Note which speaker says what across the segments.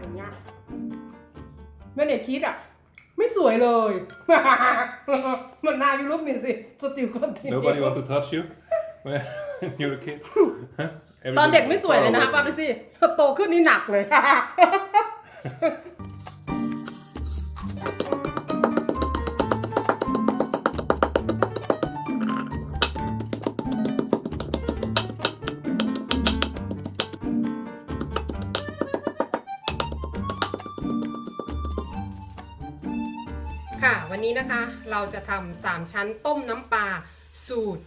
Speaker 1: อย่างเงี้ยแม่เด็กคิดอะ ไม่สวยเลย มันหน้าพี่รูปมินสิสติลคอนเทน
Speaker 2: Nobody want to touch you when you're a kid? Huh?
Speaker 1: ตอน
Speaker 2: Everybody
Speaker 1: เด็กไม่สวยเลยนะคะ
Speaker 2: far
Speaker 1: ป้า
Speaker 2: away
Speaker 1: ไปสิโตขึ้นนี่หนักเลย ค่ะ วันนี้นะคะเราจะทำสามชั้นต้มน้ำปลาสูตร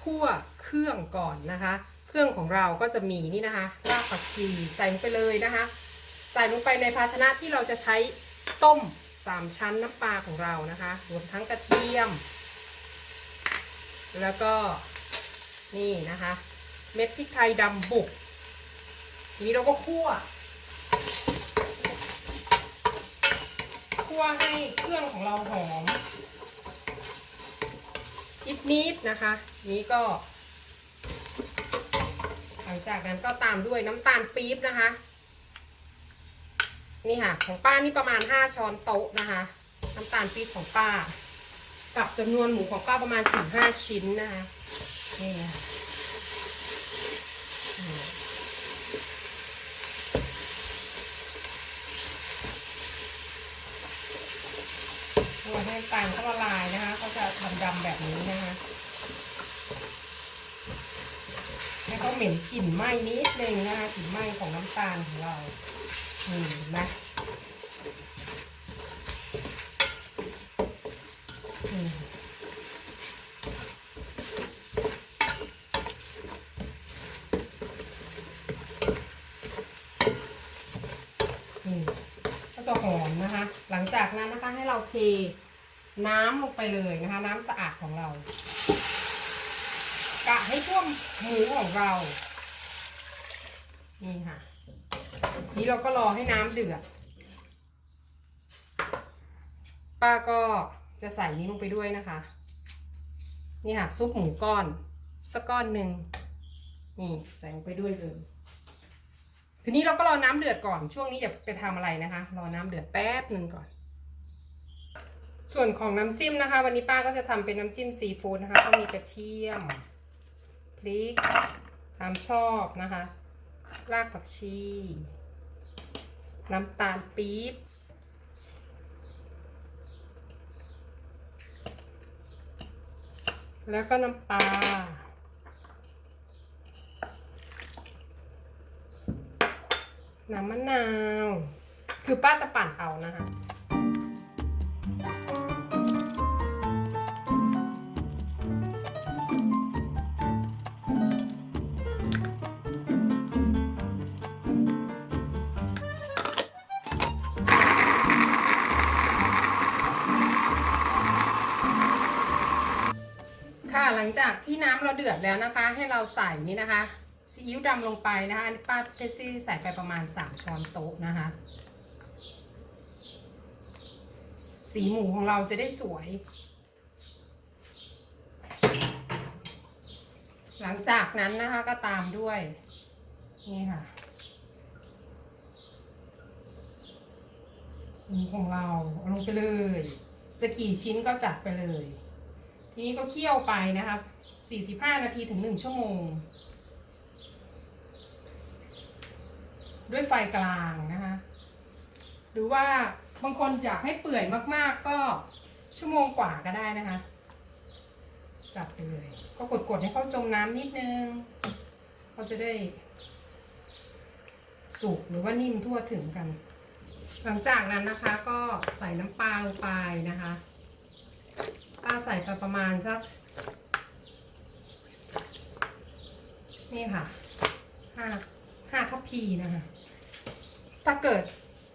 Speaker 1: คั่วเครื่องก่อนนะคะ เครื่องของเราก็จะมีนี่นะคะรากผักชีใส่ลงไปเลยนะคะ ใส่ลงไปในภาชนะที่เราจะใช้ต้มสามชั้นน้ำปลาของเรานะคะ รวมทั้งกระเทียม แล้วก็นี่นะคะ เม็ดพริกไทยดำบุกทีนี้เราก็คั่ว คั่วให้เครื่องของเราหอมนิดนิดๆนะคะ นี้ก็ หลังจากนั้นก็ตามด้วยน้ำตาลปี๊บนะคะ นี่ค่ะ ของป้านี่ประมาณ 5 ช้อนโต๊ะนะคะ น้ำตาลปี๊บของป้า กับจำนวนหมูของป้าประมาณ4-5ชิ้นนะคะนี่ค่ะอืมตัวให้น้ำตาลเขาละลายนะคะเขาจะดำแบบนี้นะคะให้เขาเหม็นกลิ่นไหม้นิดนึงนะคะกลิ่นไหม้ของน้ำตาลของเรานี่เห็นไหมอืมนี่ก็จะหอมนะคะ หลังจากนั้นนะคะให้เราเท น้ำลงไปเลยนะคะ น้ำสะอาดของเรา กะให้ท่วมหมูของเรา นี่ค่ะ นี้เราก็รอให้น้ำเดือด ป้าก็จะใส่นี้ลงไปด้วยนะคะ นี่ค่ะ ซุปหมูก้อน สักก้อนหนึ่งนี่ใส่ลงไปด้วยเลยทีนี้เราก็รอน้ำเดือดก่อนช่วงนี้อย่าไปทำอะไรนะคะ รอน้ำเดือดแป๊บหนึ่งก่อน ส่วนของน้ำจิ้มนะคะ วันนี้ป้าก็จะทำเป็นน้ำจิ้มซีฟู้ดนะคะ ก็มีกระเทียมพริกตามชอบนะคะ รากผักชี น้ำตาลปี๊บแล้วก็น้ำปลาน้ำมะนาว คือป้าจะปั่นเอานะคะ หลังจากที่น้ำเราเดือดแล้วนะคะ ให้เราใส่นี่นะคะซีอิ๊วดำลงไปนะคะอันนี้ป้าเจสซี่ใส่ไปประมาณ 3 ช้อนโต๊ะนะคะ สีหมูของเราจะได้สวย หลังจากนั้นนะคะก็ตามด้วย นี่ค่ะหมูของเราเอาลงไปเลย จะกี่ชิ้นก็จัดไปเลย ทีนี้ก็เคี่ยวไปนะคะ45 นาทีถึง 1 ชั่วโมง ด้วยไฟกลางนะคะ หรือว่าบางคนอยากให้เปื่อยมากๆก็ชั่วโมงกว่าก็ได้นะคะ จับไปเลย ก็กดๆให้เขาจมน้ำนิดนึงเขาจะได้ สุกหรือว่านิ่มทั่วถึงกัน หลังจากนั้นนะคะก็ใส่น้ำปลาลงไปนะคะ ป้าใส่ไปประมาณสัก นี่ค่ะห้าห้าทัพพีนะคะ ถ้าเกิด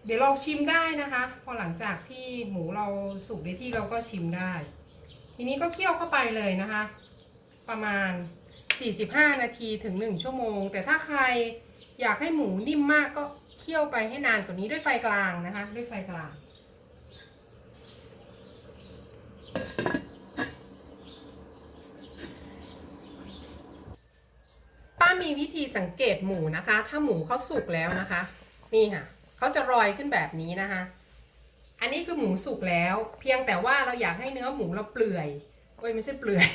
Speaker 1: เดี๋ยวเราชิมได้นะคะ พอหลังจากที่หมูเราสุกในที่เราก็ชิมได้ ทีนี้ก็เคี่ยวเข้าไปเลยนะคะ ประมาณ 45 นาทีถึง 1 ชั่วโมง แต่ถ้าใครอยากให้หมูนิ่มมากก็เคี่ยวไปให้นานกว่านี้ด้วยไฟกลางนะคะ ด้วยไฟกลาง มีวิธีสังเกตหมูนะคะ ถ้าหมูเขาสุกแล้วนะคะ นี่ค่ะเขาจะรอยขึ้นแบบนี้นะคะ อันนี้คือหมูสุกแล้ว เพียงแต่ว่าเราอยากให้เนื้อหมูเราเปื่อยโอ้ยไม่ใช่เปื่อย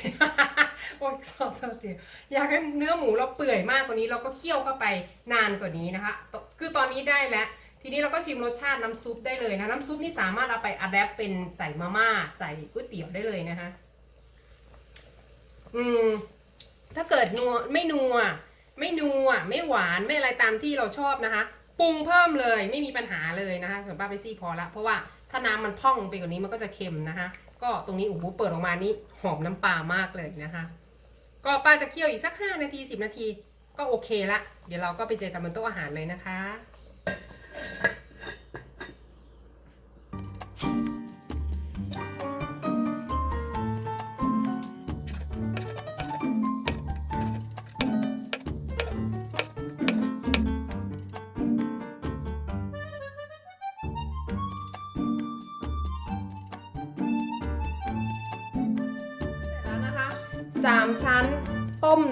Speaker 1: โอ้ยสอบสอบเตียอยากให้เนื้อหมูเราเปื่อยมากกว่านี้เราก็เคี่ยวเข้าไปนานกว่านี้นะคะ คือตอนนี้ได้แล้ว ทีนี้เราก็ชิมรสชาติน้ำซุปได้เลยนะ น้ำซุปนี่สามารถเอาไปอัดแอปเป็นใส่มาม่า ใส่ก๋วยเตี๋ยวได้เลยนะคะ อืม ถ้าเกิดนัวไม่นัว ไม่นัวไม่หวานไม่อะไรตามที่เราชอบนะคะปรุงเพิ่มเลยไม่มีปัญหาเลยนะคะส่วนป้าเปซี่พอละเพราะว่าถ้าน้ำมันพ่องไปกว่านี้มันก็จะเค็มนะคะ ก็ตรงนี้โอ้โหเปิดออกมานี่หอมน้ำปลามากเลยนะคะ ก็ป้าจะเคี่ยวอีกสัก 5 นาที 10 นาที ก็โอเคละ เดี๋ยวเราก็ไปเจอกันบนโต๊ะอาหารเลยนะคะ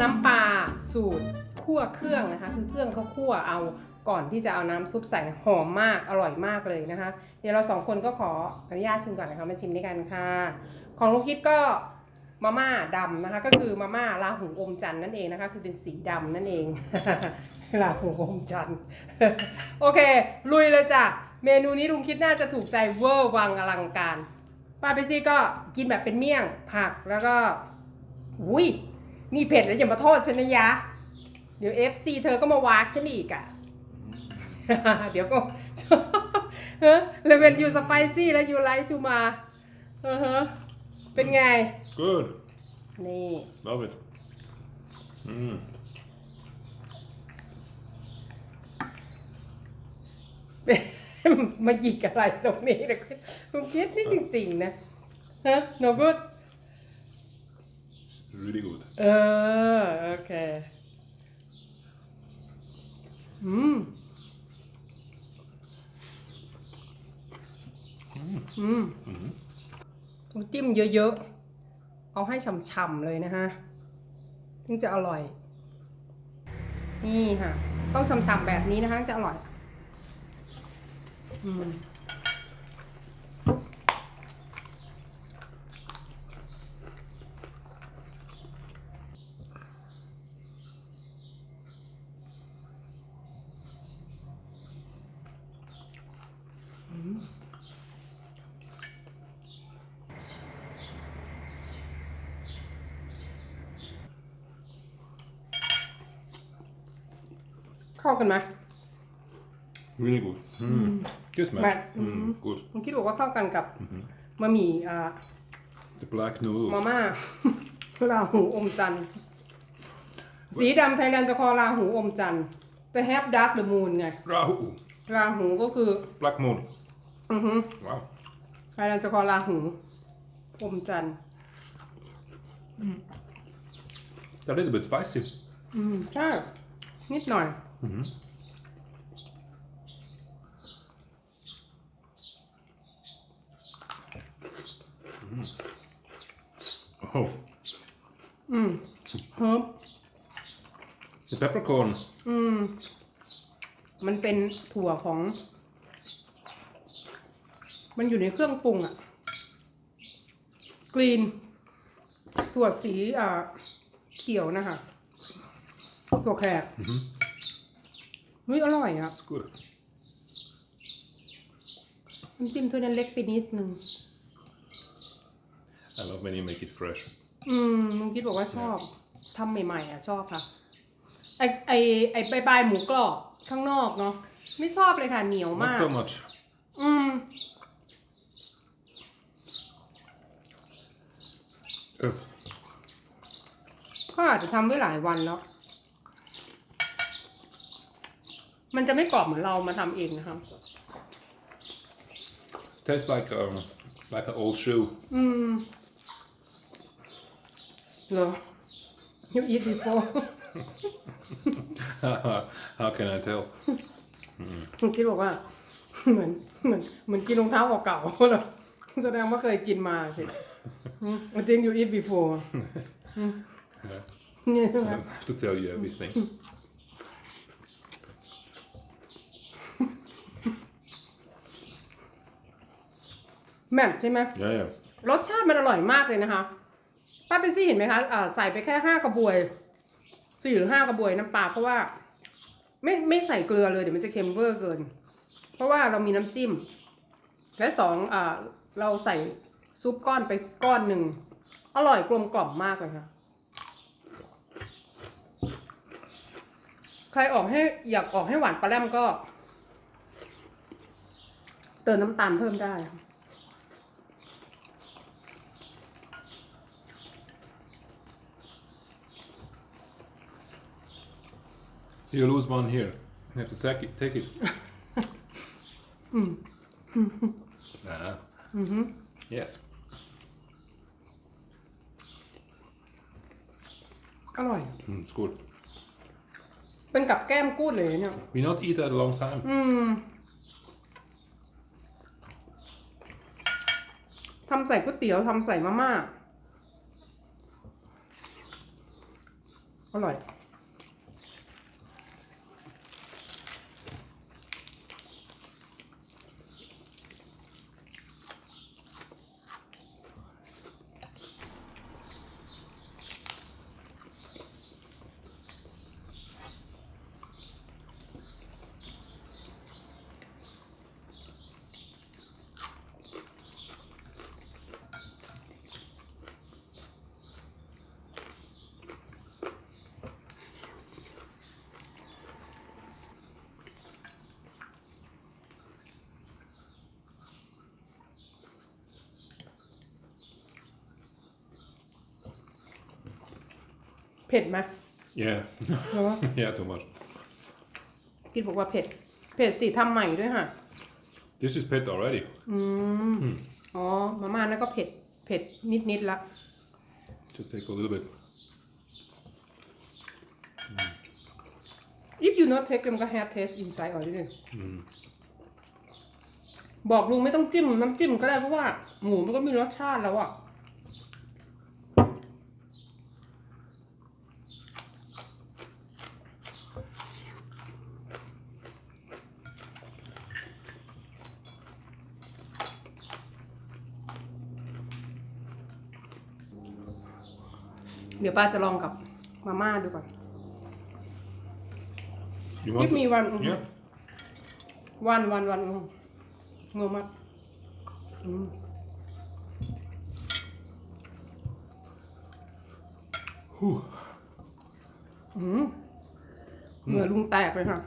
Speaker 1: น้ำปลาสูตรคั่วเครื่องนะคะ คือเครื่องเขาคั่วเอาก่อนที่จะเอาน้ำซุปใส่หอมมากอร่อยมากเลยนะคะ เดี๋ยวเราสองคนก็ขออนุญาตชิมก่อนนะคะมาชิมด้วยกันค่ะ ของลูกคิดก็มาม่าดำนะคะ ก็คือมาม่าลาหูอมจันนั่นเองนะคะ คือเป็นสีดำนั่นเองลาหูอมจันโอเค ลุยเลยจ้ะเมนูนี้ลุงคิดน่าจะถูกใจเวอร์วังอลังการป้าเปซี่ก็กินแบบเป็นเมี่ยงผักแล้วก็อุ้ย มีเผ็ดแล้วอย่ามาโทษฉันนะยะ เดี๋ยว FC เธอก็มาวากฉันอีกอะเดี๋ยวก็เฮ้เลยเป็นยูสไปซี่แล้วยูไลท์จูมาเออฮะเป็นไง
Speaker 2: Good.
Speaker 1: นี่
Speaker 2: Love it. Mm.
Speaker 1: มาหยิกอะไรตรงนี้นะคุณคิดนี่จริงๆนะฮะ no good
Speaker 2: Really good.
Speaker 1: เออโอเคอืมอืมต้องจิ้มเยอะๆ เอาให้ฉ่ำๆเลยนะฮะถึงจะอร่อย นี่ค่ะ ต้องฉ่ำๆแบบนี้นะคะจะอร่อย อืม เข้ากันไหม
Speaker 2: Really good. Mm. Good smash.
Speaker 1: Right.
Speaker 2: Mm. Good.
Speaker 1: ผมคิดบอกว่าเข้ากันกับมะหมี่อ่า
Speaker 2: The black noodles.
Speaker 1: มาม่าลาหูอมจันทร์สีดำไทยแลนด์จะคอลาหูอมจันทร์แต่แฮปดักเดอะมูนไง
Speaker 2: Rahu.
Speaker 1: ลาหูก็คือ
Speaker 2: Black moon.
Speaker 1: อือฮึ
Speaker 2: Wow.
Speaker 1: ไทยแลนด์จะคอลาหูอมจันทร์
Speaker 2: A little bit spicy.
Speaker 1: อืมใช่นิดหน่อย
Speaker 2: Oh.
Speaker 1: อืมเฮิร์บ
Speaker 2: The peppercorn.
Speaker 1: อืม มันเป็นถั่วของ มันอยู่ในเครื่องปรุงอะกรีน ถั่วสีอ่าเขียวนะคะ ถั่วแขก เฮ้ยอร่อยอะ
Speaker 2: It's good.
Speaker 1: น้ำจิ้มถ้วยนั้นเล็กไปนิดนึง
Speaker 2: I love when you make it fresh.
Speaker 1: อืมลุงคิดบอกว่าชอบทำใหม่ ๆ อะ ชอบค่ะ ไอไอไอใบใบายหมูกรอบข้างนอกเนาะไม่ชอบเลยค่ะ เหนียวมาก
Speaker 2: Not so much.
Speaker 1: อืม
Speaker 2: Oh.
Speaker 1: ก็อาจจะทำไว้หลายวันแล้ว มันจะไม่กรอบเหมือนเรามาทำเองนะครับ
Speaker 2: Tastes like um, like an old shoe.
Speaker 1: อืมเหรอ you eat before
Speaker 2: How can I tell?
Speaker 1: ลุงคิดบอกว่า เหมือนเหมือนเหมือนกินรองเท้าเก่าๆเหรอแสดงว่าเคยกินมาสิอืม I think you eat before อืม
Speaker 2: I don't have to tell you everything.
Speaker 1: แหม่มใช่ไหม
Speaker 2: Yeah, yeah.
Speaker 1: รสชาติมันอร่อยมากเลยนะคะ ป้าเปนซี่เห็นไหมคะอ่าใส่ไปแค่ห้ากระบวยสี่หรือห้ากระบวยน้ำปลาเพราะว่า ไม่ไม่ใส่เกลือเลยเดี๋ยวมันจะเค็มเวอร์เกิน เพราะว่าเรามีน้ำจิ้ม และสองอ่าเราใส่ซุปก้อนไปก้อนหนึ่ง อร่อยกลมกล่อมมากเลยค่ะ ใครออกให้อยากออกให้หวานปลาแรมก็ เติมน้ำตาลเพิ่มได้ค่ะ
Speaker 2: You lose one here. You have to take it. Take it. Ah. Yes.
Speaker 1: อร่อย
Speaker 2: Mm, it's good.
Speaker 1: เป็นกับแก้มกูดเลยเนี่ย
Speaker 2: We not eat that a long time.
Speaker 1: อืมทำใส่ก๋วยเตี๋ยวทำใส่มาม่าอร่อย ผ็ดไหม
Speaker 2: Yeah.
Speaker 1: หรือว่า
Speaker 2: yeah, too much.
Speaker 1: กินบอกว่าเผ็ด เผ็ดสิทำใหม่ด้วยค่ะ
Speaker 2: This is pet already.
Speaker 1: อ๋อ มาม่านั่นก็เผ็ด เผ็ดนิดๆละ
Speaker 2: Just take a little bit.
Speaker 1: if you not take them ก็ have taste inside already บอกลุงไม่ต้องจิ้มน้ำจิ้มก็ได้เพราะว่า หมูมันก็มีรสชาติแล้วอะ ดี๋ยวป้าจะลองกับมาม่าดูก่อน
Speaker 2: You want
Speaker 1: Give me
Speaker 2: to-
Speaker 1: one. mhm.
Speaker 2: Yeah.
Speaker 1: วันวันวันงงมากอืม
Speaker 2: Whew.
Speaker 1: อืมเหงื่อลุงแตกเลยค่ะ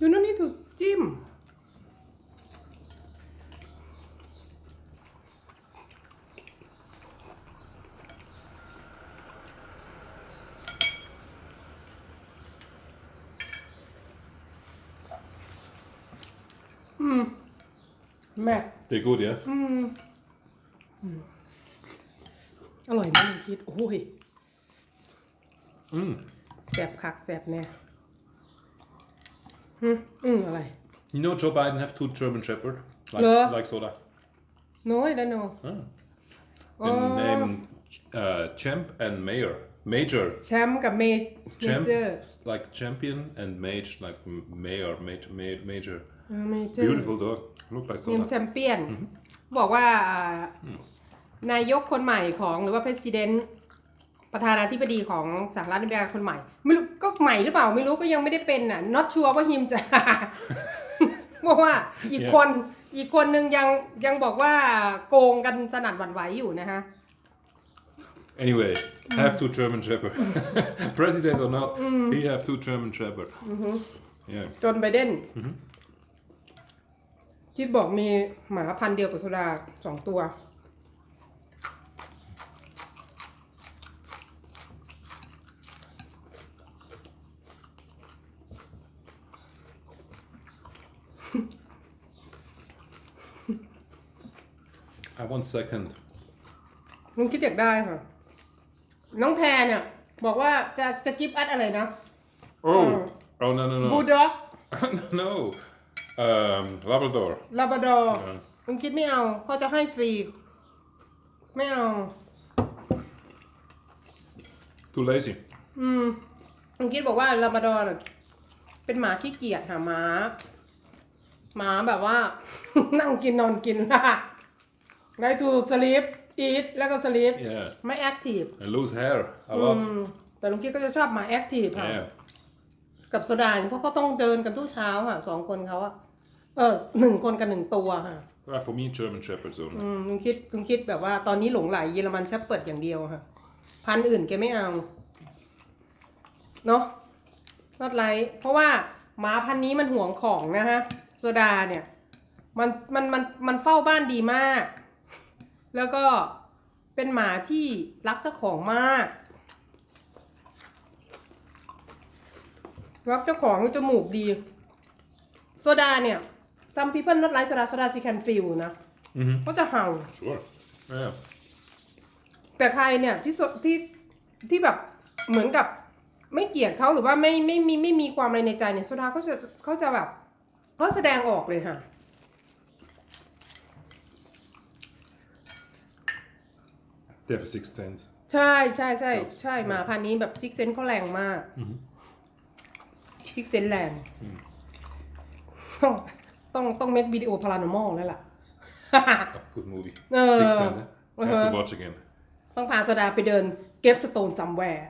Speaker 1: you no need to จิ้ม
Speaker 2: They're good, yeah?
Speaker 1: อืมอืมอร่อยมากลุงคิด โอ้ย
Speaker 2: Mm.
Speaker 1: แสบคักแสบแน่อืมอืมอะไร
Speaker 2: You know Joe Biden have two German Shepherd? Like,
Speaker 1: Yeah.
Speaker 2: like soda.
Speaker 1: โน้ยแล้วโน
Speaker 2: Ah.
Speaker 1: อ๋อ
Speaker 2: And name uh, Champ and Mayor. Major.
Speaker 1: แชมป์กับเมเม
Speaker 2: Champ
Speaker 1: เจอร์
Speaker 2: like champion and mage like m- mayor, major, ma- major.
Speaker 1: เมเจอร์
Speaker 2: Beautiful dog. Look like
Speaker 1: เนียม
Speaker 2: soda.
Speaker 1: แชมเปี้ยน บอกว่าอ่านายกคนใหม่ของหรือว่า president ประธานาธิบดีของสหรัฐอเมริกาคนใหม่ ไม่รู้ก็ใหม่หรือเปล่าไม่รู้ก็ยังไม่ได้เป็นน่ะ not sure ว่าฮิมจะบอกว่าอีกคนอีกคนนึงยังยังบอกว่าโกงกันสนั่นหวั่นไหวอยู่นะคะ
Speaker 2: Anyway, have two German Shepherd. President or not, he have two German Shepherd. Yeah.
Speaker 1: จนไบเดน คิดบอกมีหมาพันธุ์เดียวกับโซดาสองตัว
Speaker 2: I want second.
Speaker 1: ลุงคิดอยากได้ค่ะ น้องแพรเนี่ย บอกว่าจะจะกิฟต์อัดอะไรนะ
Speaker 2: Oh, oh no no
Speaker 1: บู
Speaker 2: no,
Speaker 1: ด็อก
Speaker 2: no. Um, Labrador.
Speaker 1: ลาบราดอร์
Speaker 2: Uh,
Speaker 1: ลุงคิดไม่เอาเขาจะให้ฟรี ไม่เอา
Speaker 2: Too lazy.
Speaker 1: อืมลุงคิดบอกว่าลาบราดอร์น่ะเป็นหมาขี้เกียจค่ะหมา หมาแบบว่า นั่งกินนอนกินค่ะได้ทูสลีปอีทแล้วก็สลีป
Speaker 2: Yeah.
Speaker 1: ไม่แอคทีฟ
Speaker 2: And lose hair a
Speaker 1: อื
Speaker 2: lot.
Speaker 1: มแต่ลุงคิดก็จะชอบหมาแอคทีฟค่ะ
Speaker 2: Yeah.
Speaker 1: กับโซดาเพราะเขาต้องเดินกันทุกเช้าค่ะสองคนเขาอะเออหนึ่งคนกับหนึ่งตัวค่ะ
Speaker 2: Ah, for me, German Shepherds only.
Speaker 1: อืมลุงคิดลุงคิดแบบว่าตอนนี้หลงไหลเยอรมันแชปเปิดอย่างเดียวค่ะ พันธุ์อื่นแกไม่เอาเนาะนอดไลท์เพราะว่าหมาพันธุ์นี้มันห่วงของนะฮะโซดาเนี่ย มันมันมันมันเฝ้าบ้านดีมาก แล้วก็เป็นหมาที่รักเจ้าของมาก รักเจ้าของจมูกดี โซดาเนี่ย some people not like โซดาโซดา she can feel นะ
Speaker 2: Mm-hmm.
Speaker 1: ก็จะเห่า
Speaker 2: Sure. Yeah.
Speaker 1: แต่ใครเนี่ยที่โซที่ที่แบบเหมือนกับไม่เกลียดเขาหรือว่าไม่ไม่มีไม่มีความอะไรในใจเนี่ยโซดาเขาจะเขาจะแบบเขาแสดงออกเลยค่ะ
Speaker 2: They have a sixth sense.
Speaker 1: ใช่ใช่ใช่ใช่หมาพันธุ์นี้แบบซิกเซนเขาแรงมาก ซิกเซนแรงต้องต้องต้องเมควิดีโอพารานอมอลแล้วล่ะ
Speaker 2: Oh, good movie.
Speaker 1: Uh,
Speaker 2: Sixth sense. eh? I have
Speaker 1: uh-huh.
Speaker 2: to watch again.
Speaker 1: ต้องพาโซดาไปเดินเก็บสโตนซัมแวร์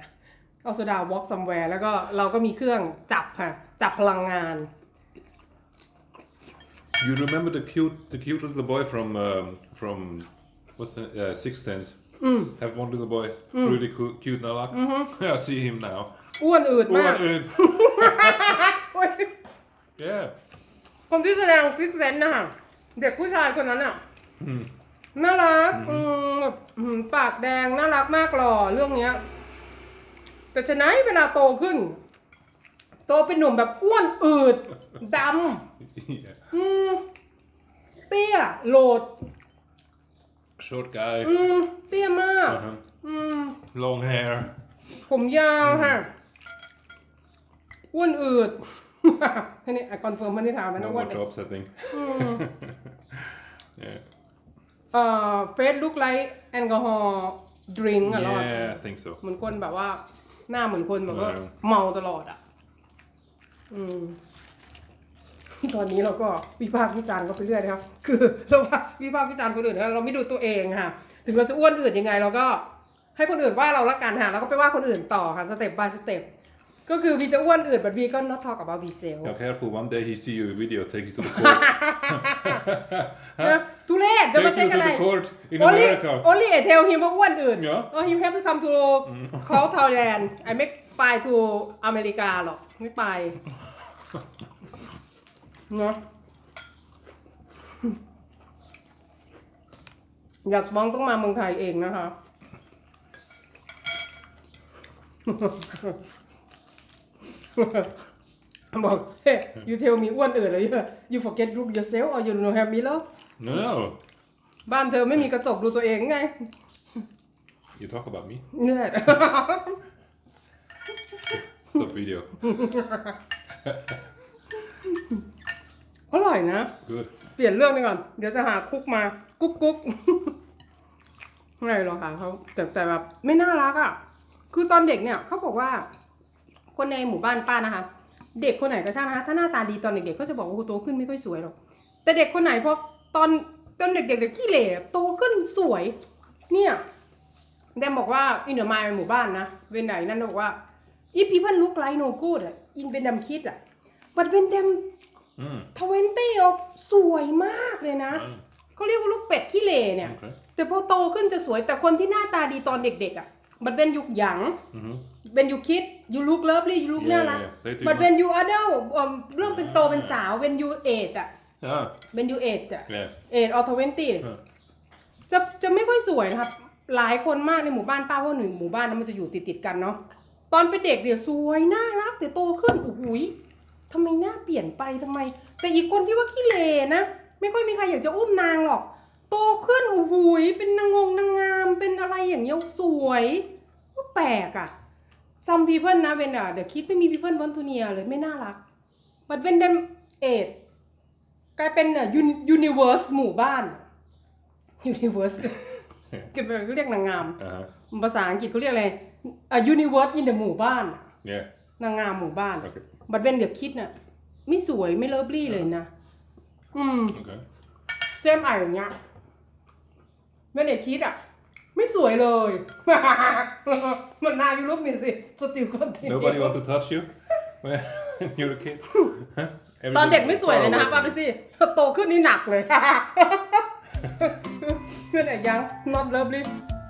Speaker 1: เอาโซดาวอล์กซัมแวร์แล้วก็เราก็มีเครื่องจับค่ะ จับพลังงาน
Speaker 2: You remember the cute, the cute little boy from um, from what's the uh, Sixth Sense? Have one little boy, really cool, cute Nalak. I see him now.
Speaker 1: อ้วนอืด
Speaker 2: Oh,
Speaker 1: มาก
Speaker 2: and, uh,
Speaker 1: โอ๊ย
Speaker 2: yeah.
Speaker 1: คนที่แสดงซิกเซนนะคะเด็กผู้ชายคนนั้นอะน่ารักอืมแบบอืมปากแดงน่ารักมากหล่อเรื่องเนี้ย แต่ฉะนั้นเวลาโตขึ้น โตเป็นหนุ่มแบบอ้วนอืดด
Speaker 2: yeah. ำ
Speaker 1: อืมเตี้ยโหลด
Speaker 2: Short guy.
Speaker 1: อืมเตี้ยมาก
Speaker 2: Uh-huh.
Speaker 1: อืม
Speaker 2: Long hair.
Speaker 1: ผมยาวค่ะ อ้วนอืดแค่นี้คอนเฟิร์มมันได้ถามมัน
Speaker 2: No
Speaker 1: นะอ้วน
Speaker 2: more jobs, I think. yeah.
Speaker 1: เอ่อเฟสลุกไลท์แอลกอฮอล์ดริงก์อะรอด
Speaker 2: Yeah, I think so.
Speaker 1: เหมือนคนแบบว่า หน้าเหมือนคนแบบว่า
Speaker 2: เออ
Speaker 1: เมาตลอดอะ อืม ตอนนี้เราก็วิพากษ์วิจารณ์ก็ไปเรื่อยนะครับ คือเราว่าวิพากษ์วิจารณ์คนอื่นนะเราไม่ดูตัวเองค่ะ ถึงเราจะอ้วนอื่นยังไง เราก็ให้คนอื่นว่าเราละกันค่ะแล้วก็ไปว่าคนอื่นต่อค่ะสเต็ป by สเต็ป ก็คือวีจะอ้วนอื่นแบบวีก็ not talk about v s e l
Speaker 2: Now careful, one day he see your video, take you to the court.
Speaker 1: ทุเรศจะมา
Speaker 2: take
Speaker 1: เต้น
Speaker 2: you
Speaker 1: อะ
Speaker 2: to
Speaker 1: ไร
Speaker 2: the court in
Speaker 1: only
Speaker 2: America.
Speaker 1: only I tell him ว่าอ้วนอื่น
Speaker 2: เหรอ
Speaker 1: เออ him have to come to call Thailand I ไม่ไป to อเมริกาหรอก ไม่ไป เนาะอยากมองต้องมาเมืองไทยเองนะคะ บอกเฮ้ you tell me อ้วนอื่นเลย you forget look yourself or you don't have mirror
Speaker 2: No,
Speaker 1: บ้านเธอไม่มีกระจกดูตัวเองไง
Speaker 2: you talk about me.
Speaker 1: เนี่ย
Speaker 2: Stop video.
Speaker 1: อร่อยนะ
Speaker 2: Good.
Speaker 1: เปลี่ยนเรื่องไปก่อน เดี๋ยวจะหาคุกมา กุ๊กกุ๊กไม่หรอกค่ะเขาแต่แต่แบบไม่น่ารักอะ คือตอนเด็กเนี่ยเขาบอกว่า คนในหมู่บ้านป้านะคะ เด็กคนไหนก็ช่างนะคะ ถ้าหน้าตาดีตอนเด็กๆก็จะบอกว่าโอ้โหโตขึ้นไม่ค่อยสวยหรอก แต่เด็กคนไหนพอตอนตอนเด็กๆเด็กขี้เหร่โตขึ้นสวย เนี่ยแดมบอกว่าอินเดอร์มายหมู่บ้านนะเวนไหนนั่นบอกว่า if people look like no good อะอินเป็นดมคิดอะ but when them
Speaker 2: Mm.
Speaker 1: ทเวนตี้อสวยมากเลยนะ
Speaker 2: Mm.
Speaker 1: เขาเรียกว่าลูกเป็ดขี้เหร่เนี่ย
Speaker 2: Okay.
Speaker 1: แต่พอโตขึ้นจะสวยแต่คนที่หน้าตาดีตอนเด็กๆอะมันเป็นยุคหยัง
Speaker 2: Mm-hmm.
Speaker 1: เป็นยูคิดยูลุกเลิฟลี่ยูลุก
Speaker 2: Yeah,
Speaker 1: น่ารัก
Speaker 2: yeah, yeah. They do
Speaker 1: มันเป็นยูอ d เดลเริ่มเป็นโตเป็นสาวเป็นยูเอทอะ
Speaker 2: Ah,
Speaker 1: เป็นยูเอทอะ
Speaker 2: yeah.
Speaker 1: เอทออทเวนตี้
Speaker 2: Ah.
Speaker 1: จะจะไม่ค่อยสวยนะครับ หลายคนมากในหมู่บ้านป้าเพราะหนึ่งหมู่บ้านนั้นมันจะอยู่ติดติดๆกันเนาะตอนเป็นเด็กเดี๋ยวสวยน่ารักแต่โตขึ้นโอ้โหยทำไมหน้าเปลี่ยนไปทำไม แต่อีกคนที่ว่าขี้เลนะ ไม่ค่อยมีใครอยากจะอุ้มนางหรอก โตขึ้นโอ้โหยเป็นนางงงนางงามเป็นอะไรอย่างเงี้ยสวยก็แปลกอะ ซัมพีเพิลนะเวนอะเดี๋ยวคิดไม่มีพีเพิลวันทูเนียเลยไม่น่ารักบัดเวนเดมเอทกกลายเป็นเอ่อยูนิเวอร์สหมู่บ้านยูนิเวอร์สคือเป็นเขาเรียกนางงาม
Speaker 2: Uh-huh.
Speaker 1: ภาษาอังกฤษเขาเรียกอะไรอะยูนิเวอร์สอินเดหมู่บ้าน
Speaker 2: Yeah.
Speaker 1: นางงามหมู่บ้าน
Speaker 2: Okay.
Speaker 1: บัดเวนเดี๋ยวคิดน่ะไม่สวยไม่เลิฟลี่เลยนะ อืม
Speaker 2: Okay.
Speaker 1: เซมไออย่างเงี้ยเวนเดี๋ยวคิดอะ ไม่สวยเลย มันนายูรูปมินสิสติลคอนเทน
Speaker 2: Nobody want to touch you when you're a kid? Huh?
Speaker 1: ตอน
Speaker 2: Everybody
Speaker 1: เด็กไม่สวยเลยนะ
Speaker 2: far away
Speaker 1: ป้า
Speaker 2: from
Speaker 1: ไป
Speaker 2: you.
Speaker 1: สิโตขึ้นนี่หนักเลย เวนไหนยัง not lovely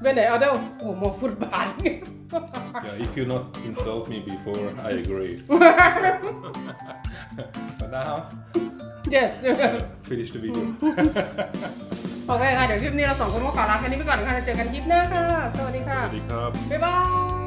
Speaker 1: เวนไหนเอาเด้อโอ้โหมองฟุตบาท
Speaker 2: Yeah, if you not insult me before, I agree. but now,
Speaker 1: yes
Speaker 2: finish the video.
Speaker 1: โอเคค่ะเดี๋ยวคลิปนี้เราสองคนก็ขอลาแค่นี้ไปก่อนนะคะเจอกันคลิปหน้าค่ะ สวัสดีค่ะ
Speaker 2: Sawasdee krab.
Speaker 1: บ๊ายบาย